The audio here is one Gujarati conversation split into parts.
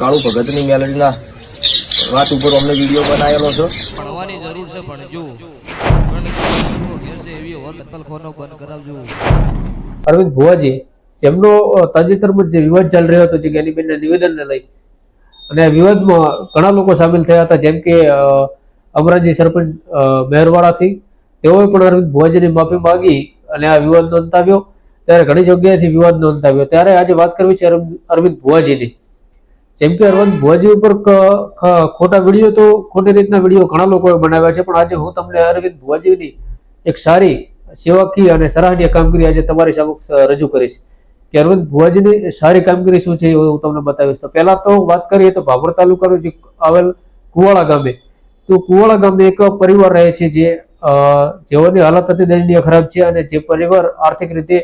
કાળુ ભગતની મેલડીના વાત ઉપર અમને વીડિયો બનાવેલો છે. ભણવાની જરૂર છે ભણજો ભણજો ઘેર છે એવી ઓર કતલખોનો બંધ કરાવજો અરવિંદ ભુવાજી જેમનો તાજેતરમાં જે વિવાદ ચાલી રહ્યો હતો જે જ્ઞાનીબેનના નિવેદનને લઈ અને આ વિવાદમાં ઘણા લોકો સામેલ થયા હતા જેમ કે અમરાજી સરપંચ મહેરવાડાથી. તેઓએ પણ અરવિંદ ભુવાજીની માફી માંગી અને આ વિવાદ નોંધાવ્યો. ત્યારે ઘણી જગ્યાએથી વિવાદ નોંધાવ્યો. ત્યારે આજે વાત કરવી છે અરવિંદ અરવિંદ ભુવાજીની. જેમ કે અરવિંદ ભુવાજી ઉપર ખોટા વીડિયો તો ખોટી રીતના વીડિયો ઘણા લોકોએ બનાવ્યા છે, પણ આજે હું તમને અરવિંદ ભુવાજીની એક સારી સેવાકીય અને સરાહનીય કામગીરી આજે તમારી સમક્ષ રજૂ કરીશ. કે અરવિંદ ભુવાજીની સારી કામગીરી શું છે એ હું તમને બતાવીશ. તો પહેલા તો વાત કરીએ તો ભાભર તાલુકાનું જે આવેલ કુવાળા ગામે. તો કુવાળા ગામે એક પરિવાર રહે છે જે જેઓની હાલત અતિ દયનીય ખરાબ છે અને જે પરિવાર આર્થિક રીતે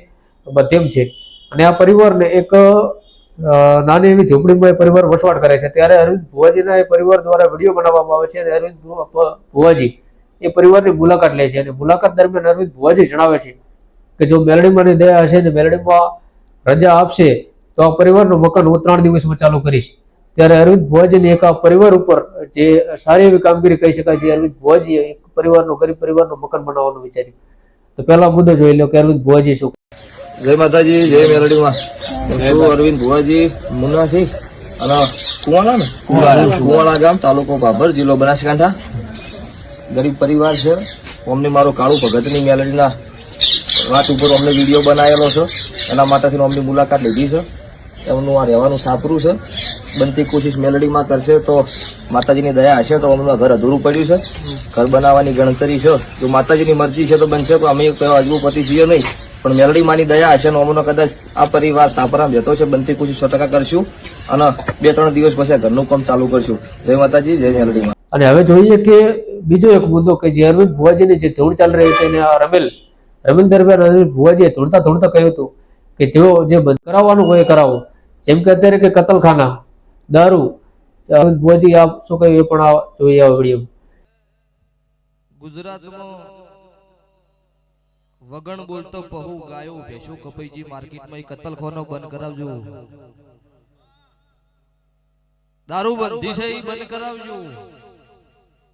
મધ્યમ છે. અને આ પરિવારને એક નાની એવી ઝૂંપડીમાં એ પરિવાર વસવાટ કરે છે. ત્યારે અરવિંદ ભુવાજીના એ પરિવાર દ્વારા વીડિયો બનાવવામાં આવે છે અને અરવિંદ ભુવાજી એ પરિવારની મુલાકાત લે છે અને મુલાકાત દરમિયાન અરવિંદ ભુવાજી જણાવે છે કે જો મેલડીમાંની દયા હશે ને મેલડીમાં રજા આપશે તો આ પરિવારનું મકાન હું ત્રણ દિવસમાં ચાલુ કરીશ. ત્યારે અરવિંદ ભુવાજીની એક આ પરિવાર ઉપર જે સારી એવી કામગીરી કહી શકાય છે, અરવિંદ ભુવાજીએ એક પરિવારનું, ગરીબ પરિવારનું મકાન બનાવવાનું વિચાર્યું. તો પહેલા મુદ્દો જોઈ લો કે અરવિંદ ભુવાજી શું જય માતાજી જય મેલડીમાં. હું અરવિંદ ભુવાજી મુન્નાથી અને કુવાણા ને? કુવાણા. ગામ તાલુકો બાબર જિલ્લો બનાસકાંઠા. ગરીબ પરિવાર છે. અમને મારો કાળુ ભગતની મેલડીના વાત ઉપર અમને વીડિયો બનાવેલો છે. એના માટેથી અમની મુલાકાત લીધી છે. એમનું આ રહેવાનું સાપરું છે. બનતી કોશિશ મેલડીમાં કરશે તો માતાજીની દયા હશે તો અમનું ઘર અધૂરું પડ્યું છે. ઘર બનાવવાની ગણતરી છે. જો માતાજીની મરજી છે તો બનશે તો અમે કયો અજબુપતિ છીએ નહીં. પણ મેલડીમાંની દયા હશે ને અમનો કદાચ આ પરિવાર સાપરામ જતો છે બનતી કોશિશ સો ટકા કરશું અને બે ત્રણ દિવસ પછી ઘરનું કામ ચાલુ કરશું. જય માતાજી જય મેલડી અને હવે જોઈએ કે બીજો એક મુદ્દો કે જે અરવિંદ ભુવાજીની જે ધૂળ ચાલી રહી હતી અને આ રમેલ રમેલ દરમિયાન અરવિંદ ભુવાજીએ ધૂળતા ધૂળતા કહ્યું હતું કે જેઓ જે બંધ કરાવવાનું હોય એ કરાવો. જેમ કે અત્યારે કે કતલખાના દારૂ અરવિંદ ભુવાજી આપ શું કહ્યું એ પણ જોઈએ આ વીડિયો ગુજરાતમાં વગણ બોલતો પહુ ગાયો ભેંસો કપાઈજી માર્કેટમાં એ કતલખોનો બંધ કરાવજો. દારૂ બંધી છે એ બંધ કરાવજો.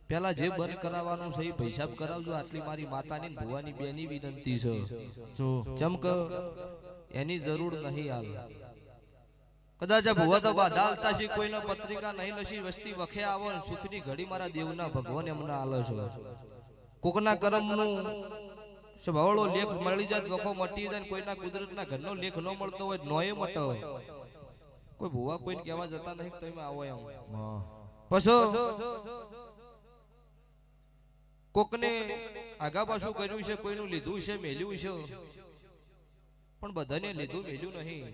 પેલા જે બંધ કરાવવાનું છે એ પૈસા કરાવજો. આટલી મારી માતાની ભુવાની બેની વિનંતી છે. ચમક એની જરૂર નહીં આવે. કદાચ ભુવા તો બાધા આવતા છે કોઈનો પત્રિકા નહીં લસી વસ્તી વખે આવો ને સુખની ઘડી મારા દેવના ભગવાન એમને આલે છે. કોકના કરમનું સ્વભાવળો લેખ મળી જાય વખો મટી જાય કોઈના કુદરતના ઘરનો લેખ ન મળતો હોય નોય મટો કોઈ ભૂવા કોઈને કહેવા જતા નહીં તો એમાં આવો એમ. પછો કોકને આગા પાછું કર્યું છે, કોઈનું લીધું છે, મેલ્યું છે. પણ બધાને લીધું, મેલ્યું નહીં.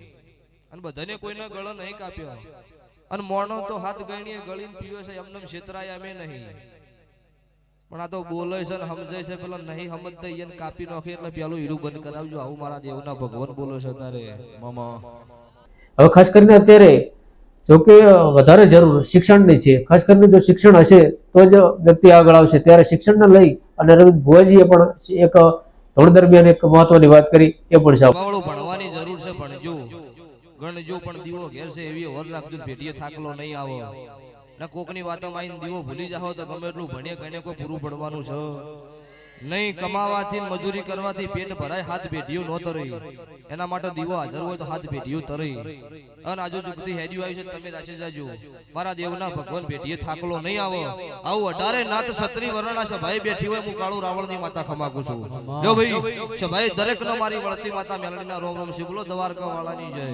અને બધાને કોઈના ગળો નહીં કાપ્યો. અને મોણો તો હાથ ગણીએ, ગળીને પીવે છે એમને છેતરાય અમે નહીં. પણ આ તો બોલે છે ને સમજે છે પેલા નહીં સમજતા એને કાપી નાખે એટલે પેલું હીરું બંધ કરાવજો આવું મારા દેવના ભગવાન બોલે છે તારે હવે ખાસ કરીને અત્યારે જો કે વધારે જરૂર શિક્ષણની છે. ખાસ કરીને જો શિક્ષણ હશે તો જ વ્યક્તિ આગળ આવશે. ત્યારે શિક્ષણને લઈ અને અરવિંદ ભુવાજીએ પણ એક ધોરણ દરમિયાન એક મહત્વની વાત કરી એ પણ સાવ ભણવાની જરૂર છે ભણજો ગણજો પણ દીવો ઘેર છે એવી ઓર રાખજો ભેટીએ થાકલો નહીં આવો. ના, કોકની વાતોમાં આવીને દીવો ભૂલી જાઓ તો ગમે એટલું ભણીએ ગણે કોઈ પૂરું પડવાનું છે. નહીં કમાવાથી મજૂરી કરવાથી પેટ ભરાય, હાથ પેઢીઓ ન તરી. એના માટે દીવો હાજર હોય તો હાથ પેઢીઓ તરી. અને આજુ જુગતી હેડ્યું આવી છે, તમે રાશી જાજો. મારા દેવના ભગવાન ભેટીએ થાકલો નહીં આવો. આવું અઢારે નાત છત્રી વર્ણના સભાઈ બેઠી હોય, હું કાળુ રાવણની માતા ખમાકું છું. જો ભાઈ સભાઈ દરેક નો મારી વળતી માતા મેલડીના રોમ રોમ શિવલો દ્વારકા વાળાની જય.